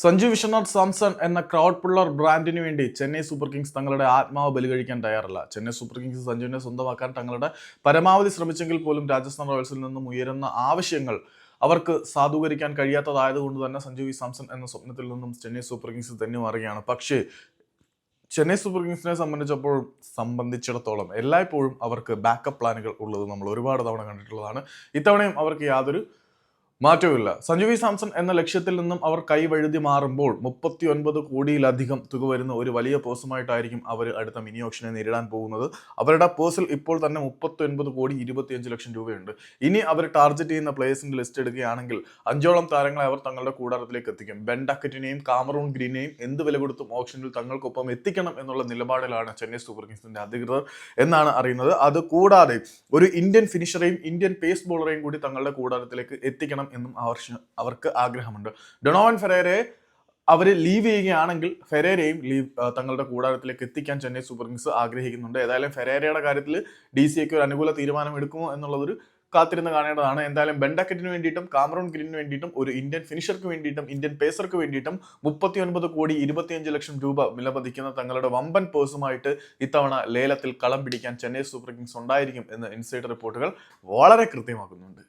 സഞ്ജു വിശ്വനാഥ് സാംസൺ എന്ന crowd puller ബ്രാൻഡിന് വേണ്ടി Chennai super Kings തങ്ങളുടെ ആത്മാവ് ബലികഴിക്കാൻ തയ്യാറല്ല. ചെന്നൈ സൂപ്പർ കിങ്സ് സഞ്ജുവിനെ സ്വന്തമാക്കാൻ തങ്ങളുടെ പരമാവധി ശ്രമിച്ചെങ്കിൽ പോലും രാജസ്ഥാൻ റോയൽസിൽ നിന്നും ഉയരുന്ന ആവശ്യങ്ങൾ അവർക്ക് സാധൂകരിക്കാൻ കഴിയാത്തതായതുകൊണ്ട് തന്നെ സഞ്ജു വി സാംസൺ എന്ന സ്വപ്നത്തിൽ നിന്നും ചെന്നൈ സൂപ്പർ കിങ്സ് തന്നെ മാറുകയാണ്. പക്ഷേ ചെന്നൈ സൂപ്പർ കിങ്സിനെ സംബന്ധിച്ചപ്പോഴും സംബന്ധിച്ചിടത്തോളം എല്ലായ്പ്പോഴും അവർക്ക് ബാക്കപ്പ് പ്ലാനുകൾ ഉള്ളത് നമ്മൾ ഒരുപാട് തവണ കണ്ടിട്ടുള്ളതാണ്. ഇത്തവണയും അവർക്ക് യാതൊരു മാറ്റവുമില്ല. സഞ്ജു വി സാംസൺ എന്ന ലക്ഷ്യത്തിൽ നിന്നും അവർ കൈവഴുതി മാറുമ്പോൾ മുപ്പത്തി ഒൻപത് കോടിയിലധികം തുക വരുന്ന ഒരു വലിയ പേഴ്സുമായിട്ടായിരിക്കും അവർ അടുത്ത മിനി ഓപ്ഷനെ നേരിടാൻ പോകുന്നത്. അവരുടെ പേഴ്സിൽ ഇപ്പോൾ തന്നെ മുപ്പത്തി ഒൻപത് കോടി ഇരുപത്തിയഞ്ച് ലക്ഷം രൂപയുണ്ട്. ഇനി അവർ ടാർഗറ്റ് ചെയ്യുന്ന പ്ലേയേഴ്സിന്റെ ലിസ്റ്റ് എടുക്കുകയാണെങ്കിൽ അഞ്ചോളം താരങ്ങളെ അവർ തങ്ങളുടെ കൂടാരത്തിലേക്ക് എത്തിക്കും. ബെൻ ഡക്കറ്റിനെയും കാമറൂൺ ഗ്രീനെയും എന്ത് വില കൊടുത്തും ഓപ്ഷനിൽ തങ്ങൾക്കൊപ്പം എത്തിക്കണം എന്നുള്ള നിലപാടിലാണ് ചെന്നൈ സൂപ്പർ കിങ്സിന്റെ അധികൃതർ എന്നാണ് അറിയുന്നത്. അത് കൂടാതെ ഒരു ഇന്ത്യൻ ഫിനിഷറെയും ഇന്ത്യൻ പേസ് ബോളറെയും കൂടി തങ്ങളുടെ കൂടാരത്തിലേക്ക് എത്തിക്കണം എന്നും അവർ അവർക്ക് ആഗ്രഹമുണ്ട്. ഡൊണോവൻ ഫെറേരെ അവർ ലീവ് ചെയ്യുകയാണെങ്കിൽ ഫെരേരയും ലീവ് തങ്ങളുടെ കൂടാരത്തിലേക്ക് എത്തിക്കാൻ ചെന്നൈ സൂപ്പർ കിങ്സ് ആഗ്രഹിക്കുന്നുണ്ട്. ഏതായാലും ഫെരേരയുടെ കാര്യത്തിൽ ഡി സി ഒരു അനുകൂല തീരുമാനം എടുക്കുമോ എന്നുള്ളൊരു കാത്തിരുന്ന് കാണേണ്ടതാണ്. എന്തായാലും ബെൻഡക്കറ്റിന് വേണ്ടിയിട്ടും കാമറോൺ ഗ്രീനിന് വേണ്ടിയിട്ടും ഒരു ഇന്ത്യൻ ഫിനിഷർക്ക് വേണ്ടിയിട്ടും ഇന്ത്യൻ പേസർക്ക് വേണ്ടിയിട്ടും മുപ്പത്തി ഒൻപത് കോടി ഇരുപത്തിയഞ്ച് ലക്ഷം രൂപ വിലമതിക്കുന്ന തങ്ങളുടെ വമ്പൻ പേഴ്സുമായിട്ട് ഇത്തവണ ലേലത്തിൽ കളം പിടിക്കാൻ ചെന്നൈ സൂപ്പർ കിങ്സ് ഉണ്ടായിരിക്കും എന്ന് ഇൻസൈഡ് റിപ്പോർട്ടുകൾ വളരെ കൃത്യമാക്കുന്നുണ്ട്.